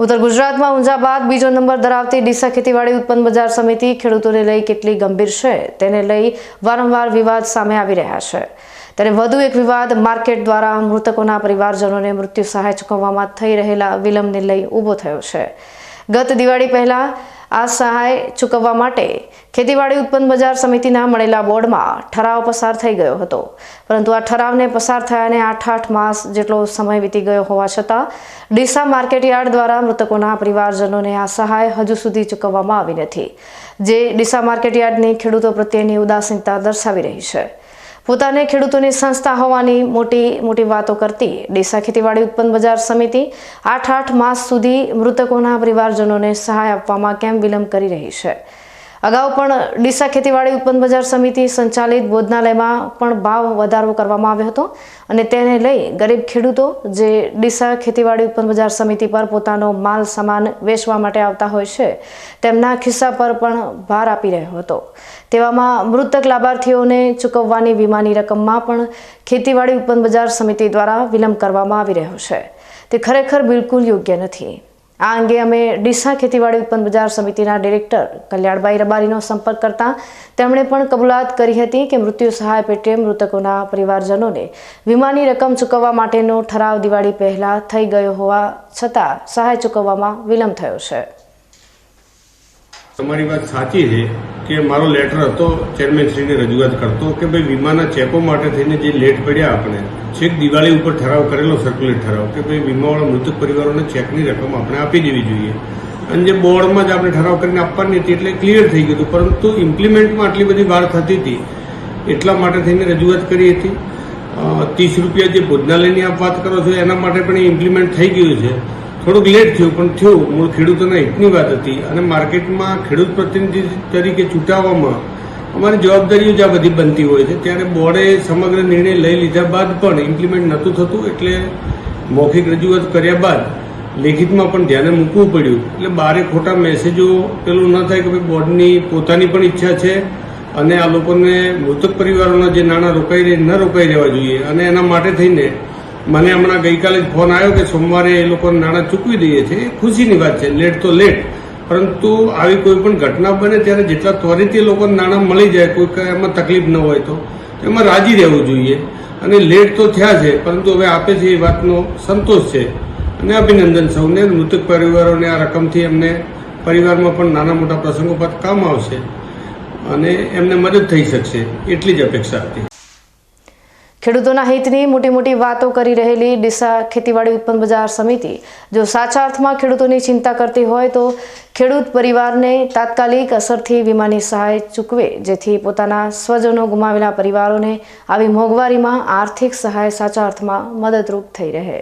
ઉત્તર ગુજરાતમાં ઊંઝા બાદ બીજો નંબર ધરાવતી ડીસા ખેતીવાડી ઉત્પન્ન બજાર સમિતિ ખેડૂતોને લઈ કેટલી ગંભીર છે તેને લઈ વારંવાર વિવાદ સામે આવી રહ્યા છે. ત્યારે વધુ એક વિવાદ માર્કેટ દ્વારા મૃતકોના પરિવારજનોને મૃત્યુ સહાય ચૂકવવામાં થઈ રહેલા વિલંબને લઈ ઊભો થયો છે. ગત દિવાળી પહેલા આ સહાય ચૂકવવા માટે ખેતીવાડી ઉત્પન્ન બજાર સમિતિના મળેલા બોર્ડમાં ઠરાવ પસાર થઈ ગયો હતો. પરંતુ આ ઠરાવને પસાર થયાને આઠ આઠ માસ જેટલો સમય વીતી ગયો હોવા છતાં, ડીસા માર્કેટયાર્ડ દ્વારા મૃતકોના પરિવારજનોને આ સહાય હજુ સુધી ચૂકવવામાં આવી નથી, જે ડીસા માર્કેટયાર્ડની ખેડૂતો પ્રત્યેની ઉદાસીનતા દર્શાવી રહી છે. પોતાને ખેડૂતોની સંસ્થા હોવાની મોટી મોટી વાતો કરતી ડીસા ખેતીવાડી ઉત્પન્ન બજાર સમિતિ આઠ આઠ માસ સુધી મૃતકોના પરિવારજનોને સહાય આપવામાં કેમ વિલંબ કરી રહી છે? અગાઉ પણ ડીસા ખેતીવાડી ઉત્પન્ન બજાર સમિતિ સંચાલિત ભોજનાલયમાં પણ ભાવ વધારો કરવામાં આવ્યો હતો અને તેને લઈ ગરીબ ખેડૂતો જે ડીસા ખેતીવાડી ઉત્પન્ન બજાર સમિતિ પર પોતાનો માલ સામાન વેચવા માટે આવતા હોય છે, તેમના ખિસ્સા પર પણ ભાર આપી રહ્યો હતો. તેવામાં મૃતક લાભાર્થીઓને ચૂકવવાની વીમાની રકમમાં પણ ખેતીવાડી ઉત્પન્ન બજાર સમિતિ દ્વારા વિલંબ કરવામાં આવી રહ્યો છે. તે ખરેખર બિલકુલ યોગ્ય નથી. આ અંગે અમે ડીસા ખેતીવાડી ઉત્પન્ન બજાર સમિતિના ડિરેક્ટર કલ્યાણભાઈ રબારીનો સંપર્ક કરતા તેમણે પણ કબૂલાત કરી હતી કે મૃત્યુ સહાય પેટે મૃતકોના પરિવારજનોને વીમાની રકમ ચૂકવવા માટેનો ઠરાવ દિવાળી પહેલા થઈ ગયો હોવા છતાં સહાય ચૂકવવામાં વિલંબ થયો છે. તમારી વાત સાચી છે કે મારો લેટર હતો ચેરમેનશ્રીને રજૂઆત કરતો કે ભાઈ વીમાના ચેકો માટે થઈને જે લેટ પડ્યા આપણે, છેક દિવાળી ઉપર ઠરાવ કરેલો સર્ક્યુલેટ ઠરાવ કે ભાઈ વીમાવાળા મૃતક પરિવારોને ચેકની રકમ આપણે આપી દેવી જોઈએ. અને જે બોર્ડમાં જ આપણે ઠરાવ કરીને આપવાની હતી એટલે ક્લિયર થઈ ગયું હતું, પરંતુ ઇમ્પ્લિમેન્ટમાં આટલી બધી વાર થતી હતી. એટલા માટે થઈને રજૂઆત કરી હતી. ત્રીસ રૂપિયા જે ભોજનાલયની આપ વાત કરો છો, એના માટે પણ ઇમ્પ્લિમેન્ટ થઈ ગયું છે. થોડુંક લેટ થયું, પણ થયું. મૂળ ખેડૂતોના હિતની વાત હતી. અને માર્કેટમાં ખેડૂત પ્રતિનિધિ તરીકે ચૂંટાવવામાં અમારી જવાબદારીઓ જ આ બધી બનતી હોય છે. ત્યારે બોર્ડે સમગ્ર નિર્ણય લઈ લીધા બાદ પણ ઇમ્પ્લિમેન્ટ નહોતું થતું. એટલે મૌખિક રજૂઆત કર્યા બાદ લેખિતમાં પણ ધ્યાને મૂકવું પડ્યું. એટલે બારે ખોટા મેસેજો પેલું ન થાય કે ભાઈ બોર્ડની પોતાની પણ ઈચ્છા છે અને આ લોકોને મૃતક પરિવારોના જે નાણાં રોકાઈ રહે, ન રોકાઈ રહેવા જોઈએ. અને એના માટે થઈને મને હમણાં ગઈકાલે જ ફોન આવ્યો કે સોમવારે એ લોકોને નાણાં ચૂકવી દઈએ છે એ ખુશીની વાત છે, લેટ તો લેટ. પરંતુ આવી કોઈ પણ ઘટના બને ત્યારે જેટલા ત્વરિત એ લોકોને નાણાં મળી જાય, કોઈ એમાં તકલીફ ન હોય તો એમાં રાજી રહેવું જોઈએ. અને લેટ તો થયા છે, પરંતુ હવે આપે છે એ વાતનો સંતોષ છે. અને અભિનંદન સૌને, મૃતક પરિવારોને આ રકમથી એમને પરિવારમાં પણ નાના મોટા પ્રસંગો પર કામ આવશે. અને એમને મદદ થઈ શકશે. એટલી જ અપેક્ષા હતી. ખેડૂતોના હિતની મોટી મોટી વાતો કરી રહેલી ડીસા ખેતીવાડી ઉત્પન્ન બજાર સમિતિ. જો સાચા અર્થમાં ખેડૂતોની ચિંતા કરતી હોય તો ખેડૂત પરિવારને તાત્કાલિક અસરથી વીમાની સહાય ચૂકવે, જેથી પોતાના સ્વજનો ગુમાવેલા પરિવારોને આવી મોંઘવારીમાં આર્થિક સહાય સાચા અર્થમાં મદદરૂપ થઈ રહે.